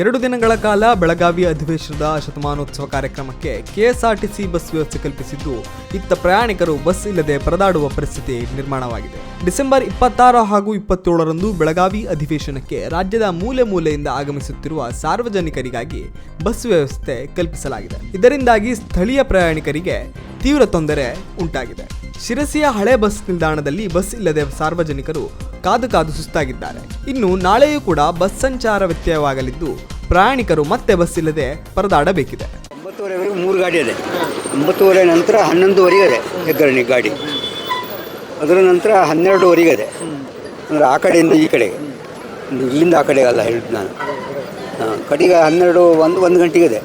ಎರಡು ದಿನಗಳ ಕಾಲ ಬೆಳಗಾವಿ ಅಧಿವೇಶನದ ಶತಮಾನೋತ್ಸವ ಕಾರ್ಯಕ್ರಮಕ್ಕೆ ಕೆಎಸ್ಆರ್ಟಿಸಿ ಬಸ್ ವ್ಯವಸ್ಥೆ ಕಲ್ಪಿಸಿದ್ದು, ಇತ್ತ ಪ್ರಯಾಣಿಕರು ಬಸ್ ಇಲ್ಲದೆ ಪರದಾಡುವ ಪರಿಸ್ಥಿತಿ ನಿರ್ಮಾಣವಾಗಿದೆ. ಡಿಸೆಂಬರ್ ಇಪ್ಪತ್ತಾರು ಹಾಗೂ ಇಪ್ಪತ್ತೇಳರಂದು ಬೆಳಗಾವಿ ಅಧಿವೇಶನಕ್ಕೆ ರಾಜ್ಯದ ಮೂಲೆ ಮೂಲೆಯಿಂದ ಆಗಮಿಸುತ್ತಿರುವ ಸಾರ್ವಜನಿಕರಿಗಾಗಿ ಬಸ್ ವ್ಯವಸ್ಥೆ ಕಲ್ಪಿಸಲಾಗಿದೆ. ಇದರಿಂದಾಗಿ ಸ್ಥಳೀಯ ಪ್ರಯಾಣಿಕರಿಗೆ ತೀವ್ರ ತೊಂದರೆ ಉಂಟಾಗಿದೆ. ಶಿರಸಿಯ ಹಳೆ ಬಸ್ ನಿಲ್ದಾಣದಲ್ಲಿ ಬಸ್ ಇಲ್ಲದೆ ಸಾರ್ವಜನಿಕರು ಕಾದು ಕಾದು ಸುಸ್ತಾಗಿದ್ದಾರೆ. ಇನ್ನು ನಾಳೆಯೂ ಕೂಡ ಬಸ್ ಸಂಚಾರ ವ್ಯತ್ಯಯವಾಗಲಿದ್ದು ಪ್ರಯಾಣಿಕರು ಮತ್ತೆ ಬಸ್ ಇಲ್ಲದೆ ಪರದಾಡಬೇಕಿದೆ. ಒಂಬತ್ತುವರೆವರೆಗೆ ಮೂರು ಗಾಡಿ ಇದೆ. ಒಂಬತ್ತುವರೆ ನಂತರ ಹನ್ನೊಂದುವರೆಗೆ ಇದೆ ಹೆಗ್ಗರಣಿ ಗಾಡಿ. ಅದರ ನಂತರ ಹನ್ನೆರಡುವರೆಗೆ ಇದೆ. ಅಂದರೆ ಆ ಕಡೆಯಿಂದ ಈ ಕಡೆಗೆ. ಇಲ್ಲಿಂದ ಆ ಕಡೆಗೆ ಅಲ್ಲ ಹೇಳಿದ್ದು ನಾನು. ಹಾಂ ಕಡೆಗೆ ಹನ್ನೆರಡು ಒಂದು ಒಂದು ಗಂಟೆಗೆ ಇದೆ.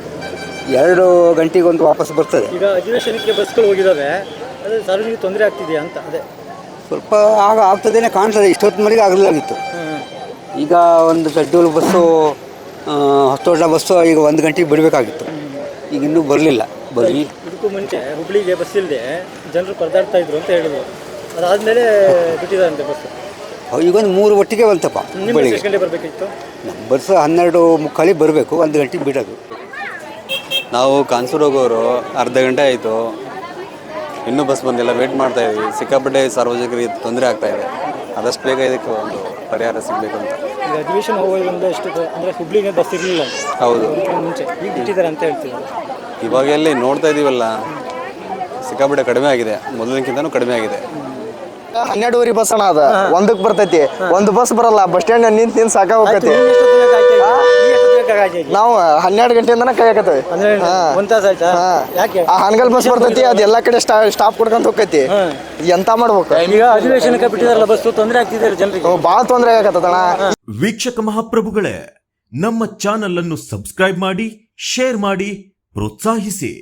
ಎರಡು ಗಂಟೆಗೆ ಒಂದು ವಾಪಸ್ ಬರ್ತದೆ. ಈಗ ಅಧಿವೇಶನಕ್ಕೆ ಬಸ್ಗಳು ಹೋಗಿದ್ದಾವೆ ಅದು ಸಾರ್ವಜನಿಕ ತೊಂದರೆ ಆಗ್ತಿದೆಯಾ ಅಂತ? ಅದೇ. ಸ್ವಲ್ಪ ಆಗ ಆಗ್ತದೇನೆ ಕಾಣ್ತದೆ ಇಷ್ಟೊತ್ತಿನವರೆಗೆ ಆಗಲಾಗಿತ್ತು ಈಗ ಒಂದು ಶೆಡ್ಯೂಲ್ ಬಸ್ಸು ಹತ್ತೋಟ ಬಸ್ಸು ಈಗ ಒಂದು ಗಂಟೆಗೆ ಬಿಡಬೇಕಾಗಿತ್ತು. ಈಗ ಇನ್ನೂ ಬರಲಿಲ್ಲ ಬರಲಿ. ಇದಕ್ಕೂ ಮುಂಚೆ ಹುಬ್ಳಿಗೆ ಬಸ್ ಇಲ್ಲದೆ ಜನರು ಪರದಾಡ್ತಾ ಇದ್ರು ಅಂತ ಹೇಳಿದ್ರು. ಅದಾದಮೇಲೆ ಬಿಟ್ಟಿದ್ದಾರಂತೆ ಬಸ್. ಈಗ ಒಂದು ಮೂರು ಒಟ್ಟಿಗೆ ಬಂತಪ್ಪ ನಿಮ್ಮ ಬೆಳಿಗ್ಗೆ ಗಂಟೆ ಬರಬೇಕಿತ್ತು? ನಮ್ಮ ಬಸ್ ಹನ್ನೆರಡು ಮುಕ್ಕಾಲಿಗೆ ಬರಬೇಕು ಒಂದು ಗಂಟೆಗೆ ಬಿಡೋದು. ನಾವು ಕಾನ್ಸೂರ್ ಹೋಗೋರು ಅರ್ಧ ಗಂಟೆ ಆಯಿತು. ಇನ್ನೂ ಬಸ್ ಬಂದಿಲ್ಲ ವೇಟ್ ಮಾಡ್ತಾ ಇದ್ದೀವಿ ಸಿಕ್ಕಾಪಟ್ಟೆ ಸಾರ್ವಜನಿಕರಿಗೆ ತೊಂದರೆ ಆಗ್ತಾ ಇದೆ. ಆದಷ್ಟು ಬೇಗ ಇದಕ್ಕೆ ಒಂದು ಪರಿಹಾರ ಸಿಗಬೇಕು ಅಂತ. ಈಗ ಅಧಿವೇಶನ ಹೋಗೋದ್ರಿಂದ ಎಷ್ಟು ಅಂದರೆ ಹುಬ್ಳಿಗೆ ಬಸ್ ಇರಲಿಲ್ಲ. ಹೌದು. ಇದಕ್ಕೂ ಮುಂಚೆ ಈಗ ಬಿಟ್ಟಿದ್ದಾರೆ ಅಂತ ಹೇಳ್ತಿದ್ದಾರೆ. ಇವಾಗ ಎಲ್ಲಿ ನೋಡ್ತಾ ಇದೀವಲ್ಲ ಸಿಕ್ಕಾಪಟ್ಟೆ ಕಡಿಮೆ ಆಗಿದೆ. ಮೊದಲಿನಕ್ಕಿಂತನೂ ಕಡಿಮೆ ಆಗಿದೆ. ಹನ್ನೆರಡುವರೆ ಬಸ್ ಅಣ್ಣ ಅದ. ಒಂದಕ್ಕೆ ಬರ್ತೈತಿ. ಒಂದು ಬಸ್ ಬರಲ್ಲ ಬಸ್ ಸ್ಟ್ಯಾಂಡ್ ನಿಂತು ನಿಂತು ಸಾಕ ಹೋಗತಿ ನಾವು ಹನ್ನೆರಡು ಗಂಟೆಯಿಂದನ ಕಾಯಕತ್ತೇವೆ ಒಂದ್ ತಾಸು ಆಯ್ತಾ? ಯಾಕೆ? ಆ ಹಣಗಲ್ ಬಸ್ ಬರ್ತೈತಿ ಅದ ಎಲ್ಲಾ ಕಡೆ ಸ್ಟಾ ಸ್ಟಾಪ್ ಕೊಡ್ಕೊಂತ ಹೋಗತಿ ಎಂತ ಮಾಡ್ಬೇಕು? ಈಗ ಅಧಿವೇಶನಕ್ಕೆ ಬಿಟ್ಟಿದಾರಲ್ಲ ಬಸ್ ತೊಂದರೆ ಆಗ್ತಿದೆ ಜನರಿಗೆ? ಬಹಳ ತೊಂದರೆ ಆಗತ್ತದಣ್ಣ ವೀಕ್ಷಕ ಮಹಾಪ್ರಭುಗಳೇ ನಮ್ಮ ಚಾನಲ್ ಅನ್ನು ಸಬ್ಸ್ಕ್ರೈಬ್ ಮಾಡಿ ಶೇರ್ ಮಾಡಿ ಪ್ರೋತ್ಸಾಹಿಸಿ.